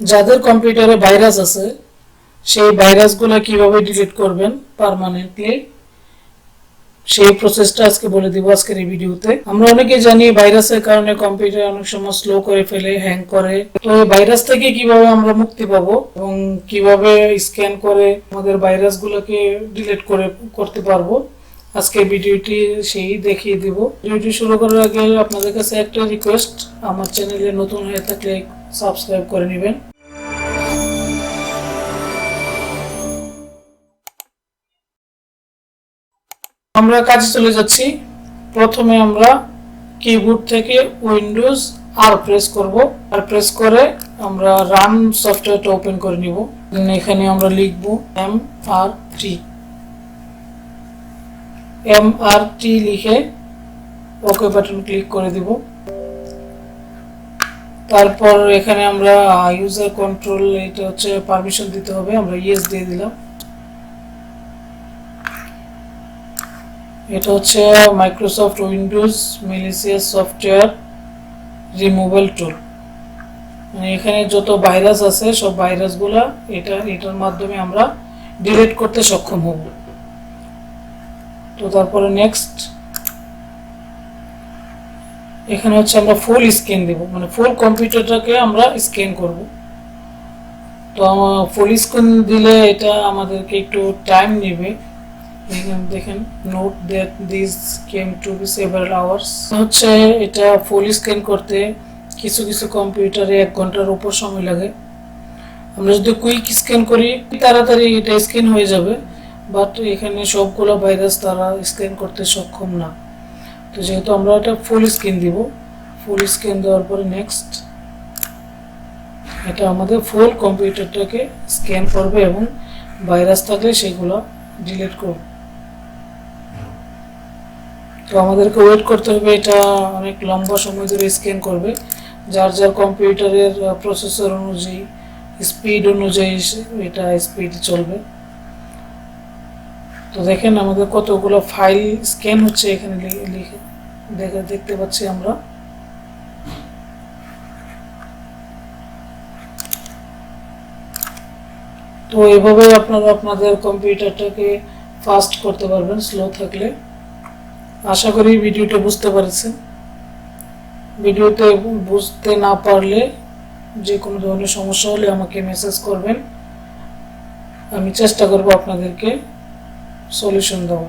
যাদের কম্পিউটারে ভাইরাস আছে, সেই ভাইরাসগুলো কীভাবে ডিলিট করবেন, পার্মানেন্টলি, সেই প্রসেসটা আজকে বলে দিব আজকের এই ভিডিওতে। আমরা অনেকে জানি ভাইরাসের কারণে কম্পিউটার অনেক সময় স্লো করে ফেলে, হ্যাং করে। তো এই ভাইরাস থেকে কীভাবে আমরা মুক্তি পাবো এবং কীভাবে স্ক্যান করে আমাদের ভাইরাসগুলোকে ডিলিট করে করতে পারব, আজকে ভিডিওটি সেই দেখিয়ে দিব। ভিডিওটি শুরু করার আগে আপনাদের কাছে একটা রিকোয়েস্ট, আমার চ্যানেলে নতুন হয়ে থাকলে সাবস্ক্রাইব করে নেবেন। আমরা কাজে চলে যাচ্ছি। প্রথমে আমরা কিবোর্ড থেকে উইন্ডোজ আর প্রেস করব। আর প্রেস করে আমরা রান সফটওয়্যারটা ওপেন করে নিব। এখানে আমরা লিখব M R T M R টি লিখে ওকে বাটন ক্লিক করে দিব। তারপর এখানে আমরা ইউজার কন্ট্রোল এটা হচ্ছে পারমিশন দিতে হবে, আমরা ইয়েস দিয়ে দিলাম। এটা হচ্ছে Microsoft Windows malicious software removal tool মানে এখানে যত ভাইরাস আছে, সব ভাইরাসগুলা এটা, এটার মাধ্যমে আমরা ডিলিট করতে সক্ষম হব। তো তারপরে নেক্সট এখানে হচ্ছে আমরা ফুল স্ক্যান দেব। মানে ফুল কম্পিউটারটাকে আমরা স্ক্যান করব। তো আমার ফুল স্ক্যান দিলে এটা আমাদেরকে একটু টাইম নেবে। দেখেন note that this came to be several hours হচ্ছে এটা ফুল স্ক্যান করতে কিছু কিছু কম্পিউটারে এক ঘণ্টার উপর সময় লাগে। আমরা যদি কুইক স্ক্যান করি, তাড়াতাড়ি এটা স্ক্যান হয়ে যাবে। বাট এখানে সবগুলো ভাইরাস তারা স্ক্যান করতে সক্ষম না। তো যেহেতু আমরা এটা ফুল স্ক্যান দিব ফুল স্ক্যান দেওয়ার পরে নেক্সট এটা আমাদের ফুল কম্পিউটারটাকে স্ক্যান করবে এবং ভাইরাস থাকলে সেগুলো ডিলিট করবে। তো আমাদেরকে ওয়েট করতে হবে, এটা অনেক লম্বা সময় ধরে স্ক্যান করবে। যার যার কম্পিউটারের প্রসেসর অনুযায়ী স্পিড অনুযায়ী এটা স্পিড চলবে। তো দেখেন আমাদের কতগুলো ফাইল স্ক্যান হচ্ছে এখানে লিখে। দেখে দেখতে পাচ্ছি আমরা। তো এভাবে আপনারা আপনাদের কম্পিউটারটাকে ফাস্ট করতে পারবেন, স্লো থাকলে। আশা করি ভিডিওটা বুঝতে পারছেন। ভিডিওতে বুঝতে না পারলে যে কোনো ধরনের সমস্যা হলে আমাকে মেসেজ করবেন। আমি চেষ্টা করব আপনাদেরকে সলিউশন দেওয়া